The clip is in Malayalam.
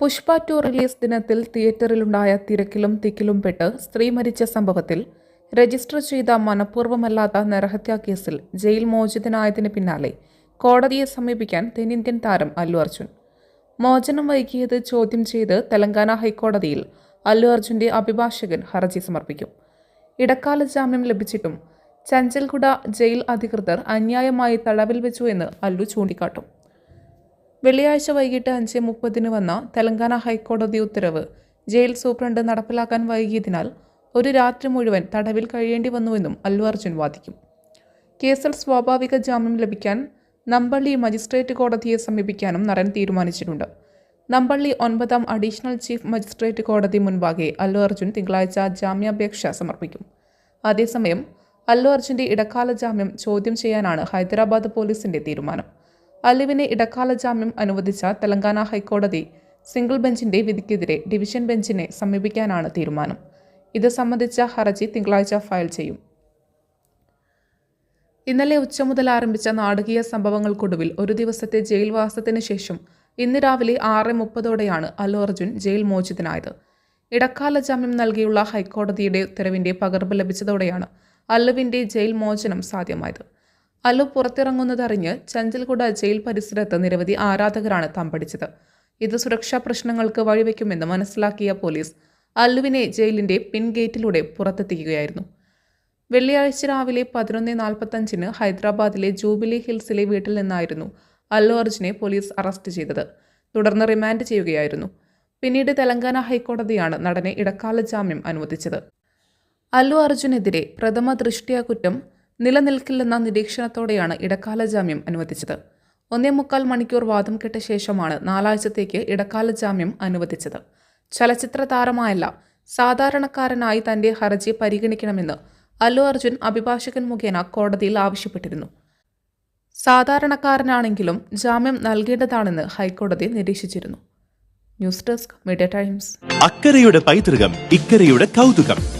പുഷ്പ ടു റിലീസ് ദിനത്തിൽ തിയേറ്ററിലുണ്ടായ തിരക്കിലും തിക്കിലും പെട്ട് സ്ത്രീ മരിച്ച സംഭവത്തിൽ രജിസ്റ്റർ ചെയ്ത മനഃപൂർവമല്ലാത്ത നരഹത്യാ കേസിൽ ജയിൽ മോചിതനായതിന് പിന്നാലെ കോടതിയെ സമീപിക്കാൻ തെന്നിന്ത്യൻ താരം അല്ലു അർജുൻ. മോചനം വൈകിയത് ചോദ്യം ചെയ്ത് തെലങ്കാന ഹൈക്കോടതിയിൽ അല്ലു അർജുന്റെ അഭിഭാഷകൻ ഹർജി സമർപ്പിക്കും. ഇടക്കാല ജാമ്യം ലഭിച്ചിട്ടും ചഞ്ചൽഗുഡ ജയിൽ അധികൃതർ അന്യായമായി തടവിൽ വെച്ചു എന്ന് അല്ലു ചൂണ്ടിക്കാട്ടും. വെള്ളിയാഴ്ച വൈകിട്ട് അഞ്ച് മുപ്പതിന് വന്ന തെലങ്കാന ഹൈക്കോടതി ഉത്തരവ് ജയിൽ സൂപ്രണ്ട് നടപ്പിലാക്കാൻ വൈകിയതിനാൽ ഒരു രാത്രി മുഴുവൻ തടവിൽ കഴിയേണ്ടി വന്നുവെന്നും അല്ലു അർജുൻ വാദിക്കും. കേസിൽ സ്വാഭാവിക ജാമ്യം ലഭിക്കാൻ നമ്പള്ളി മജിസ്ട്രേറ്റ് കോടതിയെ സമീപിക്കാനും നടൻ തീരുമാനിച്ചിട്ടുണ്ട്. നമ്പള്ളി ഒൻപതാം അഡീഷണൽ ചീഫ് മജിസ്ട്രേറ്റ് കോടതി മുൻപാകെ അല്ലു അർജുൻ തിങ്കളാഴ്ച ജാമ്യാപേക്ഷ സമർപ്പിക്കും. അതേസമയം അല്ലു അർജുന്റെ ഇടക്കാല ജാമ്യം ചോദ്യം ചെയ്യാനാണ് ഹൈദരാബാദ് പോലീസിന്റെ തീരുമാനം. അല്ലുവിനെ ഇടക്കാല ജാമ്യം അനുവദിച്ച തെലങ്കാന ഹൈക്കോടതി സിംഗിൾ ബെഞ്ചിന്റെ വിധിക്കെതിരെ ഡിവിഷൻ ബെഞ്ചിനെ സമീപിക്കാനാണ് തീരുമാനം. ഇത് സംബന്ധിച്ച ഹർജി തിങ്കളാഴ്ച ഫയൽ ചെയ്യും. ഇന്നലെ ഉച്ച മുതൽ ആരംഭിച്ച നാടകീയ സംഭവങ്ങൾക്കൊടുവിൽ ഒരു ദിവസത്തെ ജയിൽവാസത്തിന് ശേഷം ഇന്ന് രാവിലെ ആറ് മുപ്പതോടെയാണ് അല്ലു അർജുൻ ജയിൽ മോചിതനായത്. ഇടക്കാല ജാമ്യം നൽകിയുള്ള ഹൈക്കോടതിയുടെ ഉത്തരവിന്റെ പകർപ്പ് ലഭിച്ചതോടെയാണ് അല്ലുവിന്റെ ജയിൽ മോചനം സാധ്യമായത്. അല്ലു പുറത്തിറങ്ങുന്നതറിഞ്ഞ് ചഞ്ചൽകുട ജയിൽ പരിസരത്ത് നിരവധി ആരാധകരാണ് തമ്പടിച്ചത്. ഇത് സുരക്ഷാ പ്രശ്നങ്ങൾക്ക് വഴിവെക്കുമെന്ന് മനസ്സിലാക്കിയ പോലീസ് അല്ലുവിനെ ജയിലിന്റെ പിൻഗേറ്റിലൂടെ പുറത്തെത്തിക്കുകയായിരുന്നു. വെള്ളിയാഴ്ച രാവിലെ പതിനൊന്ന് നാൽപ്പത്തഞ്ചിന് ഹൈദരാബാദിലെ ജൂബിലി ഹിൽസിലെ വീട്ടിൽ നിന്നായിരുന്നു അല്ലു അർജുനെ പോലീസ് അറസ്റ്റ് ചെയ്തത്. തുടർന്ന് റിമാൻഡ് ചെയ്യുകയായിരുന്നു. പിന്നീട് തെലങ്കാന ഹൈക്കോടതിയാണ് നടനെ ഇടക്കാല ജാമ്യം അനുവദിച്ചത്. അല്ലു അർജുനെതിരെ പ്രഥമ ദൃഷ്ടിയ കുറ്റം നിലനിൽക്കില്ലെന്ന നിരീക്ഷണത്തോടെയാണ് ഇടക്കാല ജാമ്യം അനുവദിച്ചത്. ഒന്നേ മുക്കാൽ മണിക്കൂർ വാദം കേട്ട ശേഷമാണ് നാലാഴ്ചത്തേക്ക് ഇടക്കാല ജാമ്യം അനുവദിച്ചത്. ചലച്ചിത്ര താരമായല്ല സാധാരണക്കാരനായി തന്റെ ഹർജി പരിഗണിക്കണമെന്ന് അല്ലു അർജുൻ അഭിഭാഷകൻ മുഖേന കോടതിയിൽ ആവശ്യപ്പെട്ടിരുന്നു. സാധാരണക്കാരനാണെങ്കിലും ജാമ്യം നൽകേണ്ടതാണെന്ന് ഹൈക്കോടതി നിരീക്ഷിച്ചിരുന്നു. News desk media times. അക്കരയുടെ പൈതൃകം ഇക്കരയുടെ കൗതുകം.